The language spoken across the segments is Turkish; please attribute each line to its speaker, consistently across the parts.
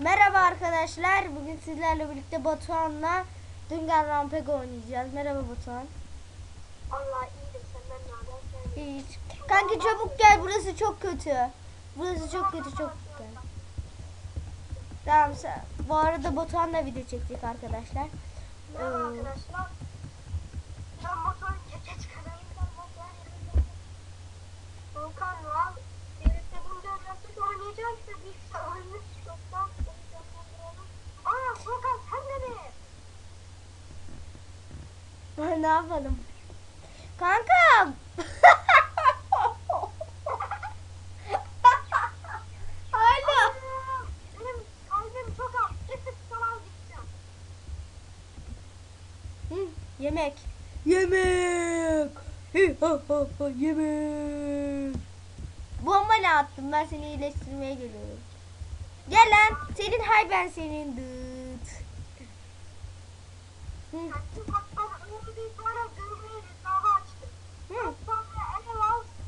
Speaker 1: Merhaba arkadaşlar. Bugün sizlerle birlikte Batuhan'la Düngen Rampeg oynayacağız. Merhaba Batuhan.
Speaker 2: Allah iyidir senden ne haber?
Speaker 1: Hiç. Kanki çabuk gel. Burası çok kötü. Burası çok kötü. Çok kötü. Tamam. Bu arada Batuhan'la video çekecek arkadaşlar.
Speaker 2: Merhaba
Speaker 1: Ee,
Speaker 2: arkadaşlar. Ben motor geç kanalımdan motor yapacağım. Mi?
Speaker 1: ne yapalım? Kanka. Alo.
Speaker 2: Benim kalbim çok az. Gittik sana gideceğim.
Speaker 1: Hı, yemek. Yemek. Hı, ha, ha, ha, yemek. Bomba ne attım? Ben seni iyileştirmeye geliyorum. Gel lan. Senin hay ben senin dıt.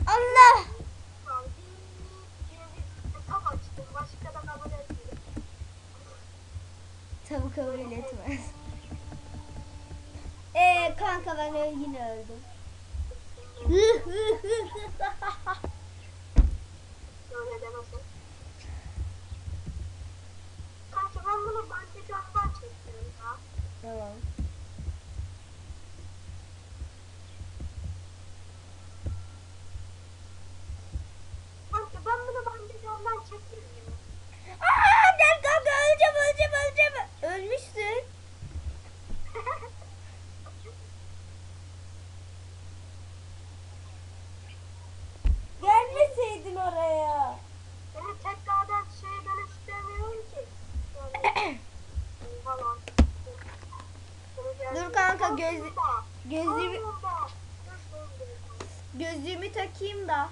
Speaker 1: Allah. Tabii kabul etmez. Eee kanka ben yine öldüm.
Speaker 2: Öyle demesin. Kanka ben bunu bence camdan çekiyorum ya.
Speaker 1: tamam.
Speaker 2: Kanka ben bunu bence camdan çekeyim.
Speaker 1: Aa, gel kanka öleceğim öleceğim öleceğim. Ölmüşsün. Gelmeseydin oraya.
Speaker 2: Beni tekrardan şeye dönüştüremiyorum ki. Yani, falan.
Speaker 1: Dur kanka, göz-. Gözlüğümü, gözlüğümü takayım da.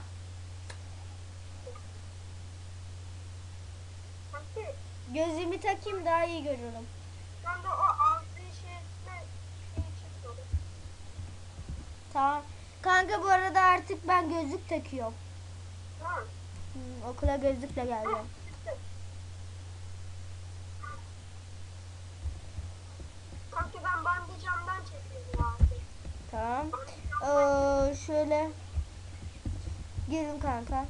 Speaker 1: Gözlüğümü takayım daha iyi görürüm.
Speaker 2: ben de o.
Speaker 1: Tamam. Kanka bu arada artık ben gözlük takıyorum.
Speaker 2: Ha.
Speaker 1: Hmm, okula gözlükle geleceğim.
Speaker 2: Kanka ben bandı camdan çekiyorum artık.
Speaker 1: Tamam. Ee, şöyle. Gelin kanka.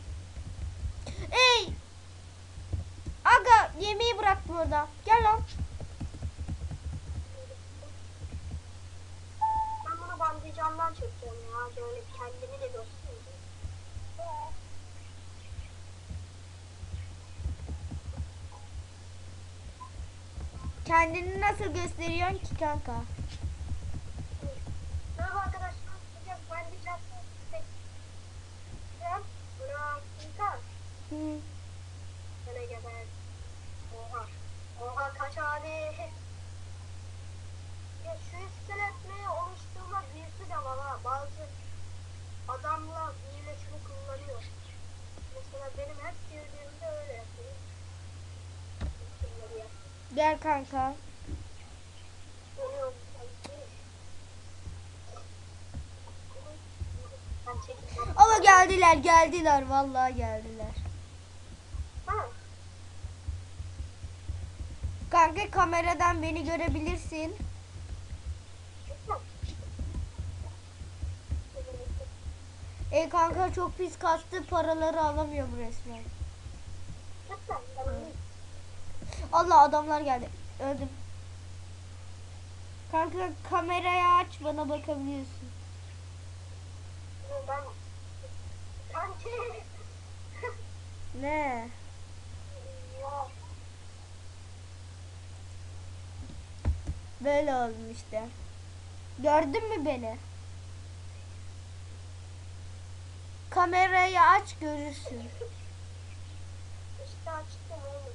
Speaker 1: Ey! Aga yemeği bıraktım orada. Gel lan.
Speaker 2: Ben bunu bandı camdan çekiyorum ya. Böyle kendimi de göstereyim.
Speaker 1: Kendini nasıl gösteriyorsun ki kanka? Gel kanka. Ama geldiler geldiler vallahi geldiler. Kanka kameradan beni görebilirsin. E kanka çok pis kastı paraları alamıyorum resmen.
Speaker 2: Lütfen.
Speaker 1: Allah adamlar geldi. Öldüm. Kanka kamerayı aç bana bakabiliyorsun.
Speaker 2: ben.
Speaker 1: Ne? Böyle oldum işte. Gördün mü beni? Kamerayı aç görürsün.
Speaker 2: İşte açtım olmadı.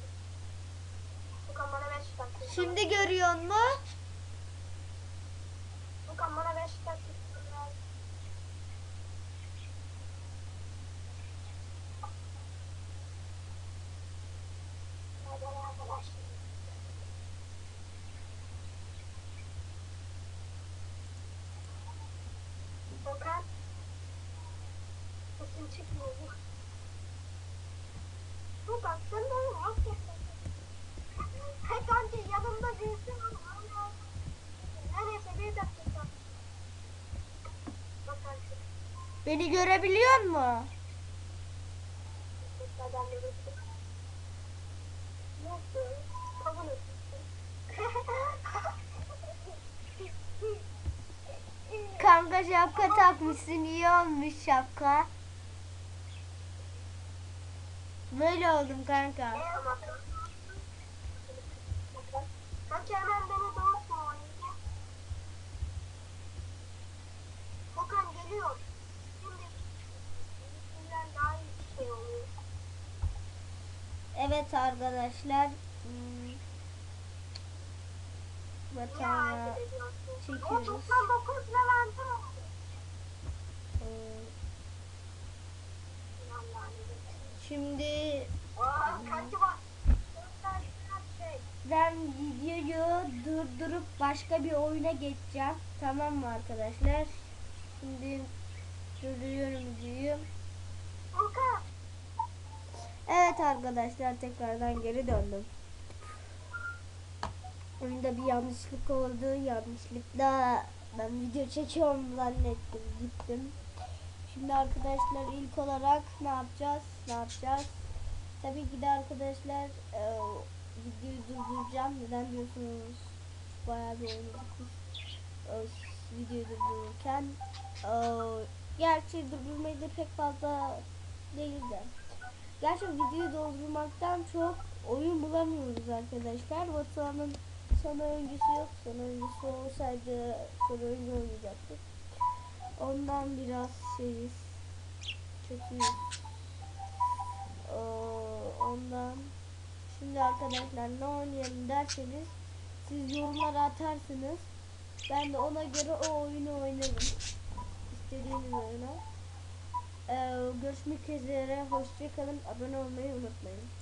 Speaker 2: Furkan bana 5 dakika.
Speaker 1: Şimdi görüyor mu?
Speaker 2: Furkan bana 5 dakika. Merhaba arkadaşlar. Furkan. Sesin çıkmıyor. Furkan sen affet.
Speaker 1: Beni görebiliyor mu? Kanka şapka takmışsın iyi olmuş şapka. Böyle oldum kanka.
Speaker 2: Kanka hemen beni doğurtma oynayacak. Okan geliyor. Şimdi bizimkinden daha iyi bir şey oluyor.
Speaker 1: Evet arkadaşlar. hmm,
Speaker 2: ediyorsun?
Speaker 1: çekiyoruz.
Speaker 2: O 99 Levent'e.
Speaker 1: Şimdi
Speaker 2: Aa, kanki bak. Göster biraz şey.
Speaker 1: Ben videoyu durdurup başka bir oyuna geçeceğim. Tamam mı arkadaşlar? Şimdi durduruyorum videoyu. Evet arkadaşlar tekrardan geri döndüm. Oyunda bir yanlışlık oldu. Yanlışlıkla ben video çekiyorum zannettim. Gittim. Şimdi arkadaşlar ilk olarak ne yapacağız? Ne yapacağız? Tabii ki de arkadaşlar videoyu durduracağım. Neden diyorsunuz? Bayağı bir oynadık biz. E, videoyu durdururken. E, gerçi durdurmayı da pek fazla değil de. Gerçi videoyu doldurmaktan çok oyun bulamıyoruz arkadaşlar. Batuhan'ın son oyuncusu yok. Son oyuncusu olsaydı son oyunu oynayacaktık. Ondan biraz şeyiz. Kötüyüz. Ee, ondan şimdi arkadaşlar ne oynayalım derseniz siz yorumlara atarsınız. Ben de ona göre o oyunu oynarım. İstediğiniz oyunu. Ee, görüşmek üzere. Hoşçakalın. Abone olmayı unutmayın.